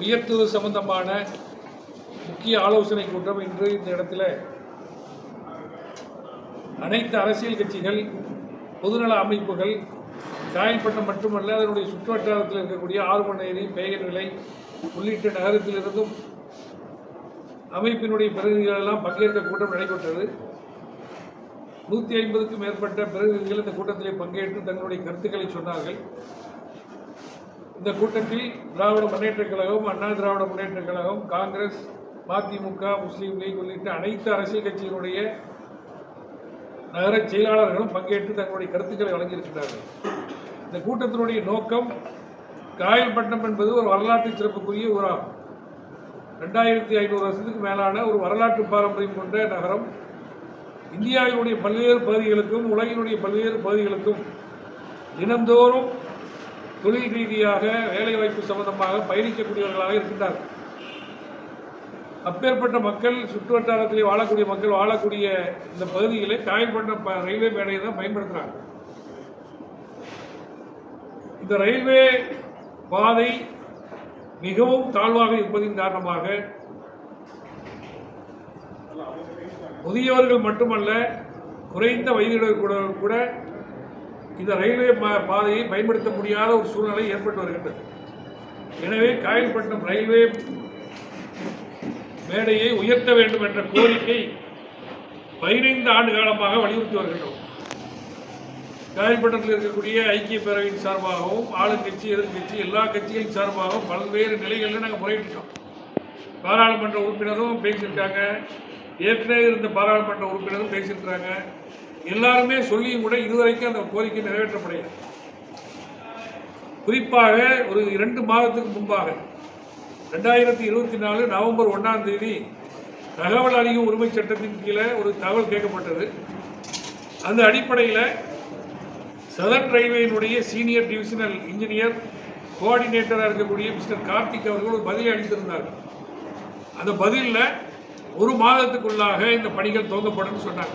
உயர்த்துவது சம்பந்தமான முக்கிய ஆலோசனை கூட்டம் இன்று இந்த இடத்துல அனைத்து அரசியல் கட்சிகள் பொதுநல அமைப்புகள் காயல்பட்டம் மட்டுமல்ல அதனுடைய சுற்றுவட்டாரத்தில் இருக்கக்கூடிய ஆறுமணேரி பெயர் நிலை உள்ளிட்ட நகரத்திலிருந்தும் அமைப்பினுடைய பிரதிநிதிகள் எல்லாம் பங்கேற்ற கூட்டம் நடைபெற்றது. நூற்றி ஐம்பதுக்கும் மேற்பட்ட பிரதிநிதிகள் இந்த கூட்டத்தில் பங்கேற்று தங்களுடைய கருத்துக்களை சொன்னார்கள். இந்த கூட்டத்தில் திராவிட முன்னேற்றக் கழகம் அண்ணா திராவிட முன்னேற்றக் கழகம் காங்கிரஸ் மதிமுக முஸ்லீம் லீக் உள்ளிட்ட அனைத்து அரசியல் கட்சிகளுடைய நகர செயலாளர்களும் பங்கேற்று தங்களுடைய கருத்துக்களை வழங்கியிருக்கிறார்கள். இந்த கூட்டத்தினுடைய நோக்கம் காயல்பட்டினம் என்பது ஒரு வரலாற்று சிறப்புக்குரிய ஊராகும். ரெண்டாயிரத்தி ஐநூறு வருஷத்துக்கு மேலான ஒரு வரலாற்று பாரம்பரியம் கொண்ட நகரம். இந்தியாவினுடைய பல்வேறு பகுதிகளுக்கும் உலகினுடைய பல்வேறு பகுதிகளுக்கும் தினந்தோறும் தொழில் ரீதியாக வேலைவாய்ப்பு சம்பந்தமாக பயணிக்கக்கூடியவர்களாக இருக்கின்றார்கள் அப்பேற்பட்ட மக்கள் சுற்று வட்டாரத்திலே வாழக்கூடிய மக்கள் வாழக்கூடிய இந்த பகுதிகளை காயல்பட்டினம் ரயில்வே மேடையை தான் பயன்படுத்துகிறாங்க இந்த ரயில்வே பாதை மிகவும் தாழ்வாக இருப்பதின் காரணமாக முதியவர்கள் மட்டுமல்ல குறைந்த வயதினர் கூட கூட இந்த ரயில்வே பா- பாதையை பயன்படுத்த முடியாத ஒரு சூழ்நிலை ஏற்பட்டு வருகின்றது. எனவே காயல்பட்டினம் ரயில்வே மேடையை உயர்த்த வேண்டும் என்ற கோரிக்கை பதினைந்து ஆண்டு காலமாக வலியுறுத்தி வருகின்றோம். காயல்பட்டத்தில் இருக்கக்கூடிய ஐக்கிய பேரவையின் சார்பாகவும் ஆளுங்கட்சி எதிர்க்கட்சி எல்லா கட்சிகளின் சார்பாகவும் பல்வேறு நிலைகளில் நாங்கள் முறையிட்டோம் பாராளுமன்ற உறுப்பினரும் பேசியிருக்காங்க. ஏற்கனவே இருந்த பாராளுமன்ற உறுப்பினரும் பேசியிருக்கிறாங்க. எல்லாருமே சொல்லியும் கூட இதுவரைக்கும் அந்த கோரிக்கை நிறைவேற்றப்படவில்லை குறிப்பாக ஒரு இரண்டு மாதத்துக்கு முன்பாக ரெண்டாயிரத்தி இருபத்தி நாலு நவம்பர் ஒன்றாம் தேதி தகவல் அறியும் உரிமை சட்டத்தின் கீழே ஒரு தகவல் கேட்கப்பட்டது. அந்த அடிப்படையில் சதர்ன் ரயில்வேயினுடைய சீனியர் டிவிஷனல் இன்ஜினியர் கோஆர்டினேட்டராக இருக்கக்கூடிய மிஸ்டர் கார்த்திக் அவர்கள் ஒரு பதிலை அளித்திருந்தார்கள் அந்த பதிலில் ஒரு மாதத்துக்குள்ளாக இந்த பணிகள் துவங்கப்படும் சொன்னாங்க.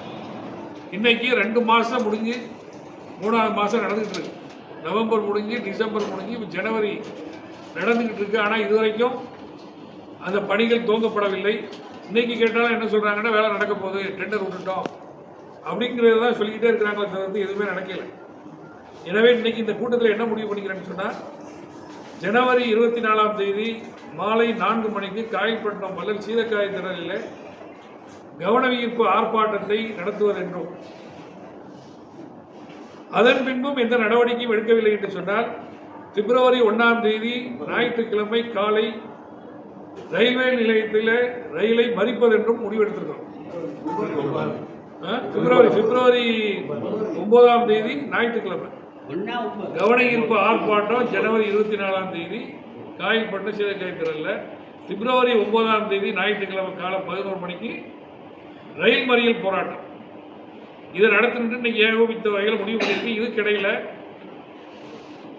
இன்றைக்கி ரெண்டு மாதம் முடிஞ்சு மூணாவது மாதம் நடந்துக்கிட்டு இருக்கு. நவம்பர் முடிஞ்சு டிசம்பர் முடிஞ்சு இப்போ ஜனவரி நடந்துக்கிட்டு இருக்கு. ஆனால் இதுவரைக்கும் அந்த பணிகள் துவங்கப்படவில்லை. இன்றைக்கி கேட்டாலும் என்ன சொல்கிறாங்கன்னா வேலை நடக்க போகுது டெண்டர் விட்டுட்டோம். அப்படிங்கிறத தான் சொல்லிக்கிட்டே இருக்கிறாங்களே தவிர்த்து எதுவுமே நடக்கல. எனவே இன்றைக்கி இந்த கூட்டத்தில் என்ன முடிவு பண்ணிக்கிறேன்னு சொன்னால் ஜனவரி இருபத்தி நாலாம் தேதி மாலை நான்கு மணிக்கு காயல்பட்டினம் மல்லல் சீதக்காய் திடலில் கவனவீர்ப்பு ஆர்ப்பாட்டத்தை நடத்துவதென்றும் அதன் பின்பும் எந்த நடவடிக்கையும் எடுக்கவில்லை என்று சொன்னால் பிப்ரவரி ஒன்றாம் தேதி ஞாயிற்றுக்கிழமை காலை ரயில்வே நிலையத்தில் ரயிலை மறிப்பதென்றும் முடிவெடுத்திருக்கிறோம். பிப்ரவரி பிப்ரவரி ஒன்பதாம் தேதி ஞாயிற்றுக்கிழமை. கவன ஈர்ப்பு ஆர்ப்பாட்டம் ஜனவரி இருபத்தி நாலாம் தேதி காயல்பட்டினம் சீதக்காய்த்திரல்ல பிப்ரவரி ஒன்பதாம் தேதி ஞாயிற்றுக்கிழமை காலை பதினோரு மணிக்கு ரயில் மறியல் போராட்டம். இதை நடத்திட்டு இன்னைக்கு ஏகோபித்த வகையில் முடிவு பண்ணியிருக்கு. இதுக்கிடையில்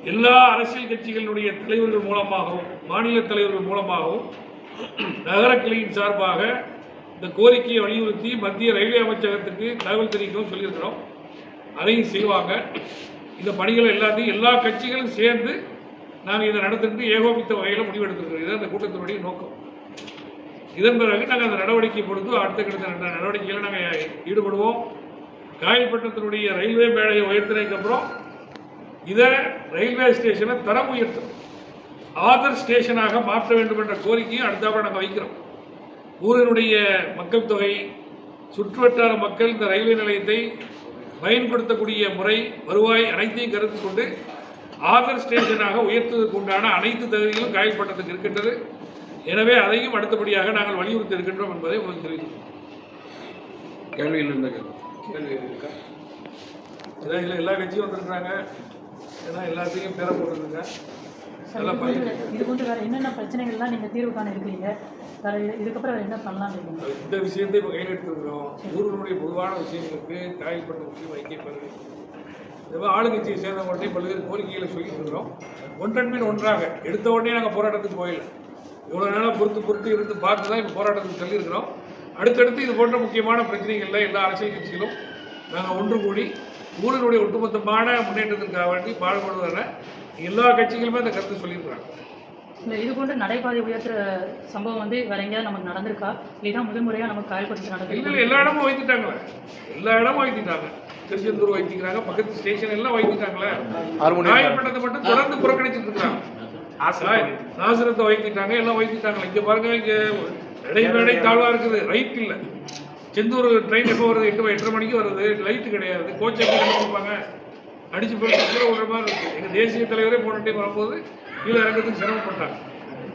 எல்லா அரசியல் கட்சிகளினுடைய தலைவர்கள் மூலமாகவும் மாநில தலைவர்கள் மூலமாகவும் நகர கிளையின் சார்பாக இந்த கோரிக்கையை வலியுறுத்தி மத்திய ரயில்வே அமைச்சகத்துக்கு தகவல் தெரிவிக்கவும் சொல்லியிருக்கிறோம். அதையும் செய்வாங்க. இந்த பணிகள் எல்லாத்தையும் எல்லா கட்சிகளும் சேர்ந்து நாங்கள் இதை நடத்திட்டு ஏகோபித்த வகையில் முடிவெடுத்திருக்கிறோம். இதுதான் இந்த கூட்டத்தினுடைய நோக்கம். இதன் பிறகு நாங்கள் அந்த நடவடிக்கை பொழுது அடுத்த கட்ட நட- நடவடிக்கையில் நாங்கள் ஈடுபடுவோம். காயல்பட்டினத்தினுடைய ரயில்வே மேடையை உயர்த்தினதுக்கு அப்புறம் இதை ரயில்வே ஸ்டேஷனை தரம் உயர்த்தணும் ஆதர் ஸ்டேஷனாக மாற்ற வேண்டும் என்ற கோரிக்கையும் அடுத்தாப்புல நாங்கள் வைக்கிறோம். ஊரினுடைய மக்கள் தொகை சுற்றுவட்டார மக்கள் இந்த ரயில்வே நிலையத்தை பயன்படுத்தக்கூடிய முறை வருவாய் அனைத்தையும் கருத்து கொண்டு ஆதர் ஸ்டேஷனாக உயர்த்துவதற்கு உண்டான அனைத்து தகுதிகளும் காயல்பட்டத்துக்கு இருக்கின்றது. எனவே அதையும் அடுத்தபடியாக நாங்கள் வலியுறுத்தி இருக்கின்றோம் என்பதை உங்களுக்கு தெரிவித்துள்ளோம் கேள்வியில் இருந்த கேள்வி. இருக்கா? இதான் இதில் எல்லா கட்சியும் வந்திருக்கிறாங்க. ஏன்னா எல்லாத்தையும் பேர நல்லா இது போன்று- வேற என்னென்ன பிரச்சனைகள்லாம் நீங்க தீர்வு காண இருக்கிறீங்க வேற இது- இதுக்கப்புறம் என்ன பண்ணலாம் இருக்கீங்க இந்த விஷயத்தை இப்போ கையில் எடுத்துருக்கிறோம். ஊர்களுடைய பொதுவான விஷயங்களுக்கு காயல்பட்ட விஷயம் வைக்கப்பெறுது இந்த மாதிரி ஆளுங்கட்சியை சேர்ந்தவங்கள்ட்டையும் பல்வேறு கோரிக்கைகளை சொல்லிட்டு இருக்கிறோம். ஒன்றன் மீன் ஒன்றாக எடுத்த உடனே நாங்கள் போராட்டத்துக்கு போயிடல இவ்வளோ நாளாக பொறுத்து பொறுத்து இருந்து பார்த்து தான் இப்போ போராட்டத்துக்கு சொல்லியிருக்கிறோம் அடுத்தடுத்து இது போன்ற முக்கியமான பிரச்சனைகளில் எல்லா அரசியல் கட்சிகளும் நாங்கள் ஒன்று கூடி ஊரினுடைய ஒட்டுமொத்தமான முன்னேற்றத்திற்காக வேண்டி பாடுபடுவதென எல்லா கட்சிகளுமே அந்த கருத்து சொல்லியிருக்கிறாங்க. இல்லை இது போன்ற நடைபாதை உயர்த்துற சம்பவம் வந்து வேற எங்கேயாவது நமக்கு நடந்திருக்கா? இதுதான் முதல் முறையாக நமக்கு நடந்திருக்கு. இல்லை எல்லா இடமும் வைத்துட்டாங்களே. எல்லா இடமும் வைத்துட்டாங்க. திருச்செந்தூர் வைத்திக்கிறாங்க பக்கத்து ஸ்டேஷன் எல்லாம் வைத்துட்டாங்களே. காயப்பட்டதை மட்டும் தொடர்ந்து புறக்கணிச்சிட்டு இருக்காங்க. நாசரத்தை வைத்துட்டாங்க எல்லாம் வைத்துட்டாங்க இங்க பாருங்க இங்க இடைமேடை தாழ்வா இருக்குது. ரைட் இல்ல. செந்தூர் ட்ரெயின் எப்போ வருது? எட்டு எட்டரை மணிக்கு வருது. லைட்டு கிடையாது. கோச்சை எப்படி கண்டுபிடிப்பாங்க அடிச்சு போட்டு கீழே விடுற மாதிரி இருக்கு. எங்க தேசிய தலைவரே போன டைம் வரும்போது கீழே இறங்கிறதுக்கு சிரமப்பட்டாங்க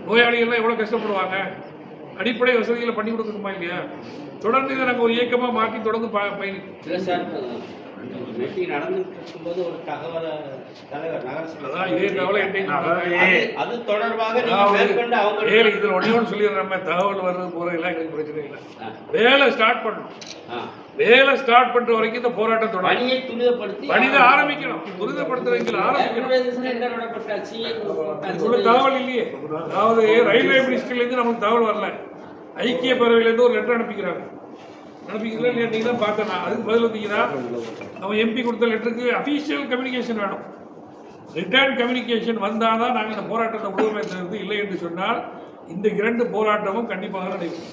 நோயாளிகள்லாம் எவ்வளோ கஷ்டப்படுவாங்க? அடிப்படை வசதிகளை பண்ணி கொடுக்கணுமா இல்லையா? தொடர்ந்து இதை நாங்கள் ஒரு இயக்கமாக மாற்றி தொடர்ந்து ப பயணிப்போம் மீட்டிங் நடந்துட்டு இருக்கும்போது ஒரு தகவலை தலைவர் நகரசபை. அது- தொடர்பாக மேற்கொண்டு அவங்க இதில் ஒன்றே ஒன்று சொல்லிடுறோம் தகவல் வர்றது போகிறதெல்லாம் எங்களுக்கு பிரச்சனை இல்லை. வேலை ஸ்டார்ட் பண்ணணும். வேலை ஸ்டார்ட் பண்ற வரைக்கும் இந்த போராட்டம் தொடரும் பணியை துரிதப்படுத்தி பணிதை ஆரம்பிக்கணும். தகவல் இல்லையே. அதாவது ரயில்வே மினிஸ்ட்ரிலேருந்து நமக்கு தகவல் வரல. ஐக்கிய பேரவையிலேருந்து ஒரு லெட்டர் அனுப்பிக்கிறாங்க. அனுப்பிக்கிறீங்களா இல்லையா நீங்கள் தான் பார்க்கணும். அதுக்கு பதில் வந்தீங்கன்னா நம்ம எம்பி கொடுத்த லெட்டருக்கு அஃபீஷியல் கம்யூனிகேஷன் வேணும். ரிட்டர்ன் கம்யூனிகேஷன் வந்தால் தான் நாங்கள் இந்த போராட்டத்தை விடுவோமே தவிர்த்து இல்லை என்று சொன்னால் இந்த இரண்டு போராட்டமும் கண்டிப்பாக நடைபெறும்.